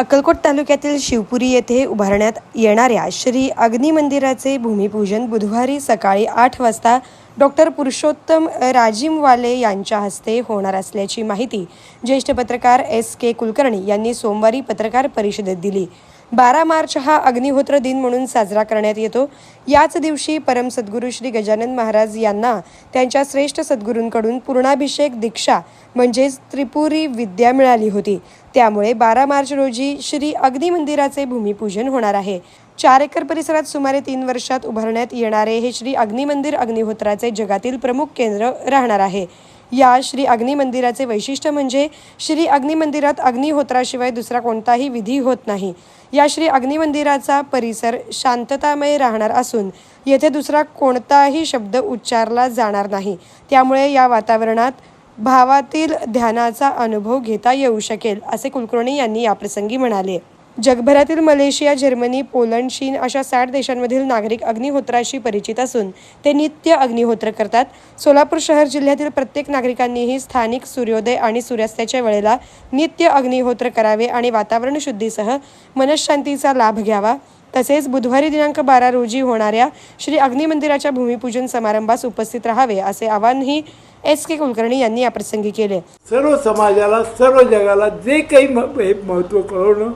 अक्कलकोट तालुक्यातील शिवपुरी येथे उभारण्यात येणाऱ्या श्री अग्नी मंदिराचे भूमिपूजन बुधवारी सकाळी आठ वाजता डॉक्टर पुरुषोत्तम राजीमवाले यांच्या हस्ते होणार असल्याची माहिती ज्येष्ठ पत्रकार एस के कुलकर्णी यांनी सोमवारी पत्रकार परिषदेत दिली. बारा मार्च हा अग्निहोत्र दिन म्हणून साजरा करण्यात येतो. याच दिवशी परम सद्गुरू श्री गजानन महाराज यांना त्यांच्या श्रेष्ठ सद्गुरूंकडून पूर्णाभिषेक दीक्षा म्हणजेच त्रिपुरी विद्या मिळाली होती. त्यामुळे बारा मार्च रोजी श्री अग्निमंदिराचे भूमिपूजन होणार आहे. चार एकर परिसरात सुमारे तीन वर्षात उभारण्यात येणारे हे श्री अग्निमंदिर अग्निहोत्राचे जगातील प्रमुख केंद्र राहणार आहे. या श्री अग्नी मंदिराचे वैशिष्ट्य म्हणजे श्री अग्निमंदिरात अग्निहोत्राशिवाय दुसरा कोणताही विधी होत नाही. या श्री अग्निमंदिराचा परिसर शांततामय राहणार असून येथे दुसरा कोणताही शब्द उच्चारला जाणार नाही. त्यामुळे या वातावरणात भावातील ध्यानाचा अनुभव घेता येऊ शकेल असे कुलकर्णी यांनी याप्रसंगी म्हणाले. जगभरातील मलेशिया जर्मनी पोलंड चीन अशा साठ देशांमधील नागरिक अग्निहोत्राशी परिचित असून ते नित्य अग्निहोत्र करतात. सोलापूर शहर जिल्ह्यातील प्रत्येक नागरिकांनीही स्थानिक सूर्योदय आणि सूर्यास्ताच्या वेळेला नित्य अग्निहोत्र करावे आणि वातावरण शुद्धीसह मनशांतीचा लाभ घ्यावा. तसेच बुधवारी दिनांक बारा रोजी होणाऱ्या श्री अग्निमंदिराच्या भूमिपूजन समारंभास उपस्थित राहावे असे आवाहनही एस के कुलकर्णी यांनी याप्रसंगी केले. सर्व समाजाला सर्व जगाला जे काही महत्त्व कळवणं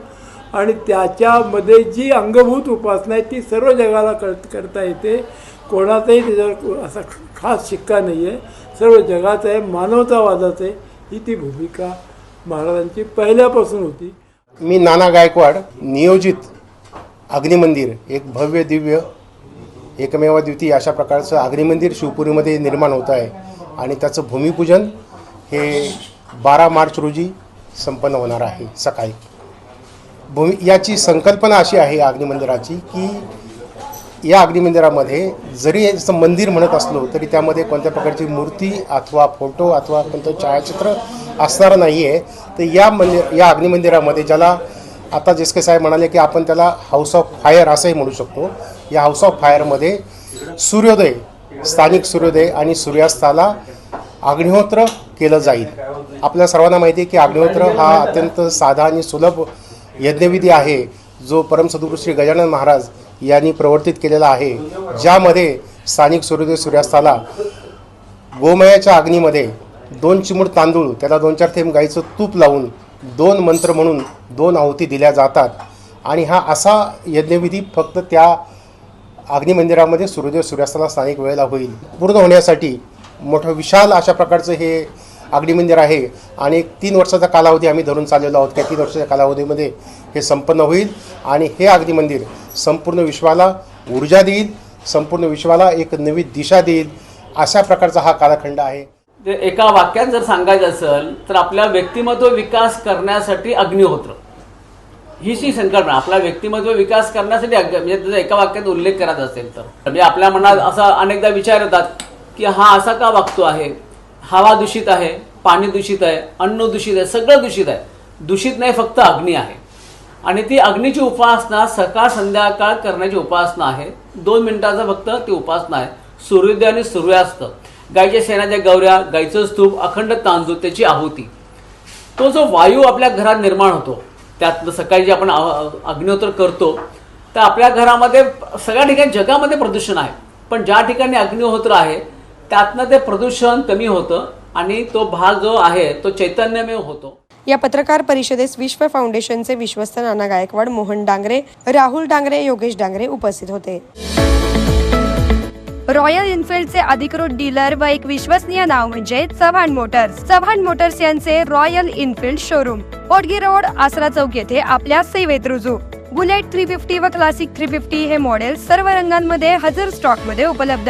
आणि त्याच्यामध्ये जी अंगभूत उपासना आहे ती सर्व जगाला कर करता येते. कोणाचाही त्याच्यावर असा खास शिक्का नाही आहे सर्व जगाचं आहे मानवतावादाचं आहे. ही ती भूमिका महाराजांची पहिल्यापासून होती. मी नाना गायकवाड नियोजित अग्निमंदिर एक भव्य दिव्य एकमेवा द्वितीय अशा प्रकारचं अग्निमंदिर शिवपुरीमध्ये निर्माण होत आहे. आणि त्याचं भूमिपूजन हे बारा मार्च रोजी संपन्न होणार आहे सकाळी. भूमी याची संकल्पना अशी आहे या अग्निमंदिराची की या अग्निमंदिरामध्ये जरी जसं मंदिर म्हणत असलो तरी त्यामध्ये कोणत्या प्रकारची मूर्ती अथवा फोटो अथवा कोणतं छायाचित्र असणारं नाही आहे तर या मंदिर या अग्निमंदिरामध्ये ज्याला आता जेसके साहेब म्हणाले की आपण त्याला हाऊस ऑफ फायर असंही म्हणू शकतो. या हाऊस ऑफ फायरमध्ये सूर्योदय स्थानिक सूर्योदय आणि सूर्यास्ताला अग्निहोत्र केलं जाईल. आपल्या सर्वांना माहिती आहे की अग्निहोत्र हा अत्यंत साधा आणि सुलभ यज्ञविधी आहे जो परम सद्गुरू श्री गजानन महाराज यांनी प्रवर्तित केलेला आहे ज्यामध्ये स्थानिक सूर्योदय सूर्यास्ताला गोमयाच्या अग्नीमध्ये दोन चिमूड तांदूळ त्याला दोन चार थेंब गाईचं तूप लावून दोन मंत्र म्हणून दोन आहुती दिल्या जातात. आणि हा असा यज्ञविधी फक्त त्या अग्निमंदिरामध्ये सूर्योदय सूर्यास्ताला स्थानिक वेळेला होईल. पूर्ण होण्यासाठी मोठं विशाल अशा प्रकारचं हे अग्निमंदिर आहे आणि एक तीन वर्षाचा कालावधी आम्ही धरून चाललेलो आहोत. त्या तीन वर्षाच्या कालावधीमध्ये हे संपन्न होईल आणि हे अग्निमंदिर संपूर्ण विश्वाला ऊर्जा देईल संपूर्ण विश्वाला एक नवी दिशा देईल अशा प्रकारचा हा कालखंड आहे. ते एका वाक्यात जर सांगायचं असेल तर आपल्या व्यक्तिमत्व विकास करण्यासाठी अग्निहोत्र ही जी संकल्पना. आपला व्यक्तिमत्व विकास करण्यासाठी म्हणजे त्याचा एका वाक्यात उल्लेख करायचा असेल तर. म्हणजे आपल्या मनात असा अनेकदा विचार येतात की हा असा का वागतो आहे? हवा दूषित आहे पाणी दूषित आहे अन्न दूषित आहे सगळं दूषित आहे. दूषित नाही फक्त अग्नी आहे. आणि ती अग्नीची उपासना सकाळ संध्याकाळ करण्याची उपासना आहे. दोन मिनिटाचा फक्त ती उपासना आहे. सूर्योदय आणि सूर्यास्त. गायच्या शेणाच्या गौऱ्या गायचं स्तूप अखंड तांदूळ त्याची आहुती. तो जो वायू आपल्या घरात निर्माण होतो त्यात सकाळी जे आपण अग्निहोत्र करतो तर आपल्या घरामध्ये सगळ्या ठिकाणी जगामध्ये प्रदूषण आहे. पण ज्या ठिकाणी अग्निहोत्र आहे त्यातनं ते प्रदूषण कमी होतं आणि तो भाग जो आहे तो चैतन्यमय होतो. या पत्रकार परिषदेस विश्व फाउंडेशनचे विश्वस्त नाना गायकवाड मोहन डांगरे राहुल डांगरे योगेश डांगरे उपस्थित होते. रॉयल एन्फिल्डचे अधिकृत डीलर व एक विश्वसनीय नाव म्हणजे चव्हाण मोटर्स. चव्हाण मोटर्स यांचे Royal Enfield showroom. Potgi road Asara Chowk येथे आपल्या सेवेत रुजू. बुलेट थ्री फिफ्टी व क्लासिक थ्री फिफ्टी हे मॉडेल सर्व रंगांमध्ये हजर स्टॉकमध्ये उपलब्ध.